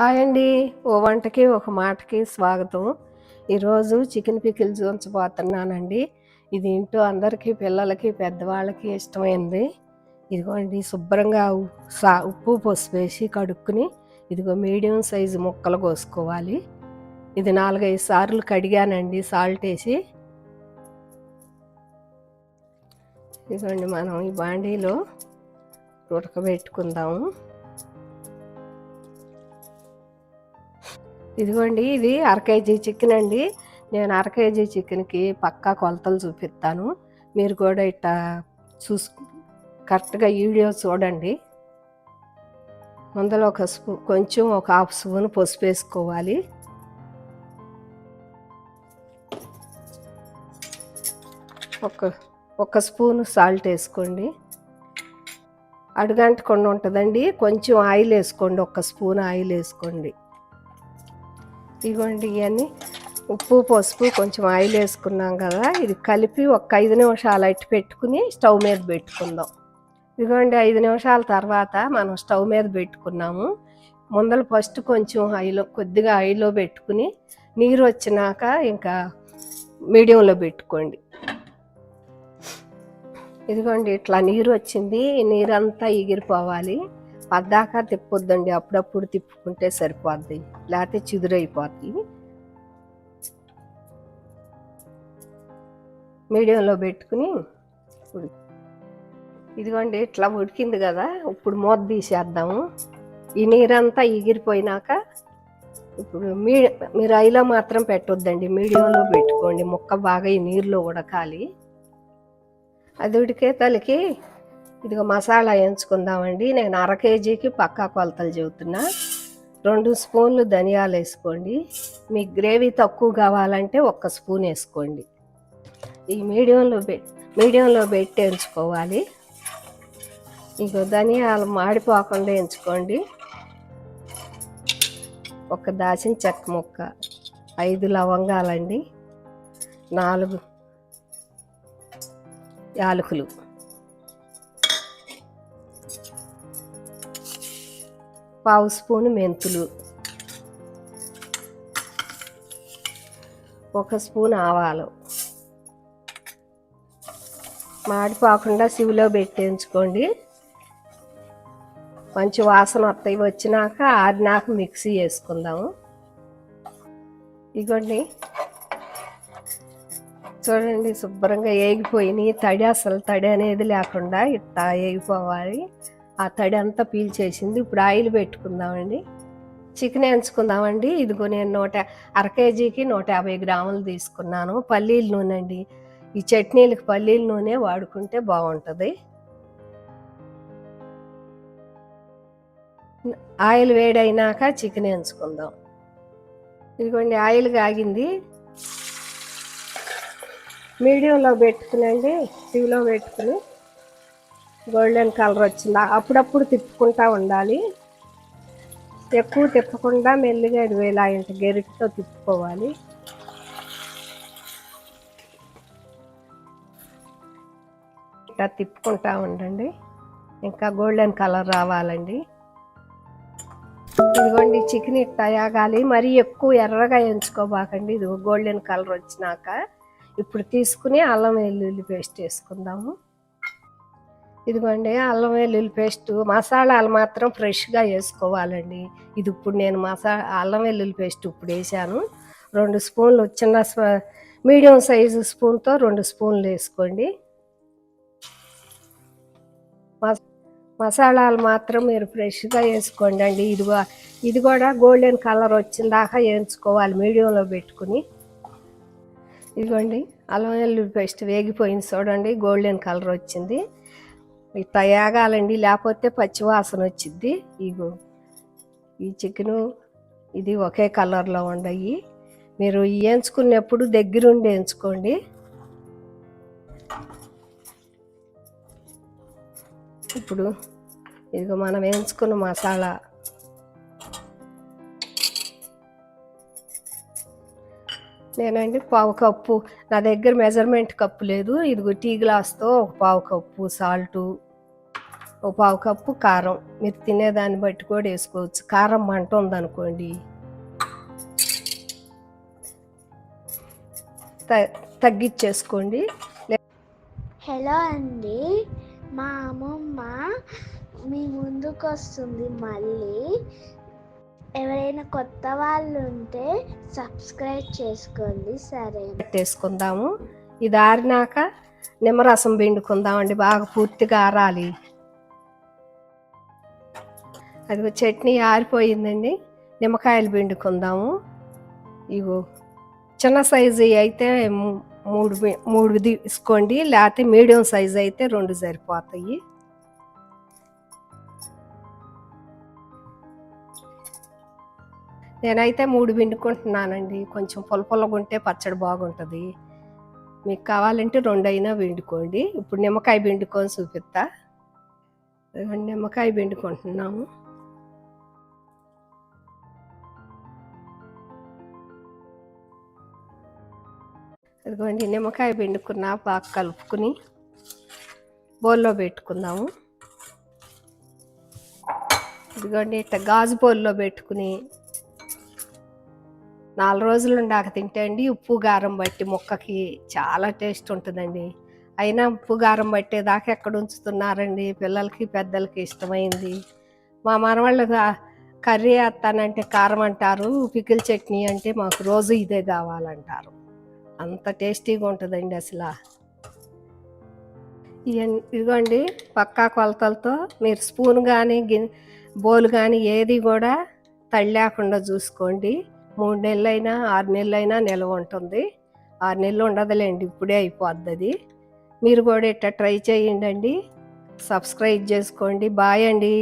Hi అండి. ఓ వంటకి ఒక మాటకి స్వాగతం. ఈరోజు చికెన్ పికిల్స్ ఉంచబోతున్నానండి ఇది ఇంట్లో అందరికీ పిల్లలకి పెద్దవాళ్ళకి ఇష్టమైంది. ఇదిగోండి శుభ్రంగా సా- ఉప్పు పసుపు వేసి కడుక్కుని ఇదిగో మీడియం సైజు ముక్కలు కోసుకోవాలి. ఇది నాలుగైదు సార్లు కడిగానండి సాల్ట్ వేసి. ఇదిగోండి మనం ఈ బాండీలో ఉడకబెట్టుకుందాము. ఇదిగోండి ఇది అర కేజీ చికెన్ అండి. నేను అర కేజీ చికెన్కి పక్కా కొలతలు చూపిస్తాను. మీరు కూడా ఇట్టా చూసు కరెక్ట్గా వీడియో చూడండి. ముందర ఒక స్పూ కొంచెం ఒక హాఫ్ స్పూన్ పసుపు వేసుకోవాలి. ఒక ఒక స్పూన్ సాల్ట్ వేసుకోండి. అడుగంటకుండా ఉంటుందండి. కొంచెం ఆయిల్ వేసుకోండి ఒక స్పూన్ ఆయిల్ వేసుకోండి. ఇదిగోండి ఇవన్నీ ఉప్పు పసుపు కొంచెం ఆయిల్ వేసుకున్నాం కదా. ఇది కలిపి ఒక ఐదు నిమిషాలు అట్టి పెట్టుకుని స్టవ్ మీద పెట్టుకుందాం. ఇదిగోండి ఐదు నిమిషాల తర్వాత మనం స్టవ్ మీద పెట్టుకున్నాము. ముందర ఫస్ట్ కొంచెం హైలో కొద్దిగా హైలో పెట్టుకుని నీరు వచ్చినాక ఇంకా మీడియంలో పెట్టుకోండి. ఇదిగోండి ఇట్లా నీరు వచ్చింది. నీరంతా ఎగిరిపోవాలి పద్దాకా తిప్పొద్దండి. అప్పుడప్పుడు తిప్పుకుంటే సరిపోద్ది. లేకపోతే చిదురైపోద్ది. మీడియంలో పెట్టుకుని ఇదిగోండి ఇట్లా ఉడికింది కదా. ఇప్పుడు మూత తీసేద్దాము. ఈ నీరంతా ఎగిరిపోయినాక ఇప్పుడు మీ మీరు ఐలో మాత్రం పెట్టొద్దండి. మీడియంలో పెట్టుకోండి. ముక్క బాగా ఈ నీరులో ఉడకాలి. అది ఉడికే తలకి ఇదిగో మసాలా వేయించుకుందామండి నేను అర కేజీకి పక్కా కొలతలు చెబుతున్నా. రెండు స్పూన్లు ధనియాలు వేసుకోండి. మీకు గ్రేవీ తక్కువ కావాలంటే ఒక్క స్పూన్ వేసుకోండి. ఈ మీడియంలో మీడియంలో పెట్టి వేయించుకోవాలి ఇంకో ధనియాలు మాడిపోకుండా ఎంచుకోండి. ఒక దాచిన చెక్క ముక్క ఐదు లవంగాలండి. నాలుగు యాలకులు. పావు స్పూను మెంతులు. ఒక స్పూన్ ఆవాలు. మాడిపోకుండా సివిలో పెట్టేయించుకోండి. మంచి వాసన వస్తాయి. వచ్చినాక ఆరినాక మిక్సీ చేసుకుందాము. ఇగోండి. చూడండి శుభ్రంగా ఏగిపోయినాయి. తడి అసలు తడి అనేది లేకుండా ఇట్లా ఏగిపోవాలి. ఆ తడి అంతా పీల్చేసింది ఇప్పుడు ఆయిల్ పెట్టుకుందామండి. చికెన్ ఎంచుకుందామండి. ఇదిగో నేను నూట అర కేజీకి నూట యాభై గ్రాములు తీసుకున్నాను. పల్లీల నూనె అండి ఈ చట్నీలకు పల్లీల నూనె వాడుకుంటే బాగుంటుంది. ఆయిల్ వేడైనాక చికెన్ ఎంచుకుందాం. ఇదిగోండి ఆయిల్ కాగింది. మీడియంలో పెట్టుకునండి. సివిలో పెట్టుకుని. గోల్డెన్ కలర్ వచ్చింది. అప్పుడప్పుడు తిప్పుకుంటా ఉండాలి. ఎక్కువ తిప్పకుండా మెల్లిగా ఇది ఇలా ఇంత గెరిటితో తిప్పుకోవాలి. ఇట్లా తిప్పుకుంటా ఉండండి. ఇంకా గోల్డెన్ కలర్ రావాలండి. ఇదిగోండి చికెన్ ఇట్లా యాగాలి. మరీ ఎక్కువ ఎర్రగా ఎంచుకోబాకండి. ఇది గోల్డెన్ కలర్ వచ్చినాక. ఇప్పుడు తీసుకుని అల్లం వెల్లుల్లి పేస్ట్ వేసుకుందాము. ఇదిగోండి అల్లం వెల్లుల్లి పేస్ట్ మసాలాలు మాత్రం ఫ్రెష్గా వేసుకోవాలండి. ఇది ఇప్పుడు నేను మసా అల్లం వెల్లుల్లి పేస్ట్ ఇప్పుడు వేసాను. రెండు స్పూన్లు చిన్న స్ప- మీడియం సైజు స్పూన్తో రెండు స్పూన్లు వేసుకోండి. మసాలాలు మాత్రం మీరు ఫ్రెష్గా వేసుకోండి అండి ఇది కూడా- ఇది కూడా గోల్డెన్ కలర్ వచ్చిందాక వేయించుకోవాలి మీడియంలో పెట్టుకుని. ఇదిగోండి అల్లం వెల్లుల్లి పేస్ట్ వేగిపోయింది చూడండి గోల్డెన్ కలర్ వచ్చింది. ఇట్లా వేగాలండి లేకపోతే పచ్చివాసన వచ్చింది ఇగో ఈ చికెను ఇది ఒకే కలర్లో ఉండయి. మీరు వేయించుకునేప్పుడు దగ్గరుండి ఎంచుకోండి. ఇప్పుడు ఇదిగో మనం వేయించుకున్న మసాలా నేనండి పావు కప్పు. నా దగ్గర మెజర్మెంట్ కప్పు లేదు. ఇదిగో టీ గ్లాస్తో ఒక పావు కప్పు సాల్టు ఒక పావు కప్పు కారం. మీరు తినేదాన్ని బట్టి కూడా వేసుకోవచ్చు. కారం మంట ఉందనుకోండి. త- తగ్గించేసుకోండి హలో అండి. మా అమ్మమ్మ మీ ముందుకు వస్తుంది మళ్ళీ. ఎవరైనా కొత్త వాళ్ళు ఉంటే సబ్స్క్రైబ్ చేసుకోండి. సరే. పెట్టేసుకుందాము. ఇది ఆరినాక నిమ్మరసం పిండుకుందామండి. బాగా పూర్తిగా ఆరాలి. అది చట్నీ ఆరిపోయిందండి. నిమ్మకాయలు పిండుకుందాము. ఇగో చిన్న సైజు అయితే మూడు మూడు తీసుకోండి. లేకపోతే మీడియం సైజు అయితే రెండు సరిపోతాయి. నేనైతే మూడు పిండుకుంటున్నానండి. కొంచెం పొలపొలగా ఉంటే పచ్చడి బాగుంటుంది. మీకు కావాలంటే రెండైనా అయినా పిండుకోండి. ఇప్పుడు నిమ్మకాయ పిండుకొని చూపిస్తా. నిమ్మకాయ పిండుకుంటున్నాము. ఇదిగోండి నిమ్మకాయ పిండుకున్న బాగా కలుపుకుని బౌల్లో పెట్టుకుందాము. ఇదిగోండి ఇట్లా గాజు బౌల్లో పెట్టుకుని నాలుగు రోజులు ఉండాక తింటే అండి ఉప్పు కారం బట్టి ముక్కకి చాలా టేస్ట్ ఉంటుందండి. అయినా ఉప్పు కారం పట్టేదాకా ఎక్కడ ఉంచుతున్నారండి? పిల్లలకి పెద్దలకి ఇష్టమైంది. మా మనవాళ్ళు కర్రీ వేస్తానంటే కారం అంటారు పికిల్ చట్నీ అంటే మాకు రోజు ఇదే కావాలంటారు. అంత టేస్టీగా ఉంటుందండి అసలు. ఇదిగోండి పక్కా కొలతలతో మీరు స్పూన్ కానీ గిన్ బౌల్ కానీ ఏది కూడా తడి లేకుండా చూసుకోండి. మూడు నెలలైనా ఆరు నెలలైనా నిల్వ ఉంటుంది. ఆరు నెలలు ఉండదులేండి ఇప్పుడే అయిపోద్ది అది మీరు కూడా ఇట్లా ట్రై చేయండి అండి సబ్స్క్రైబ్ చేసుకోండి. బాయ్ అండి.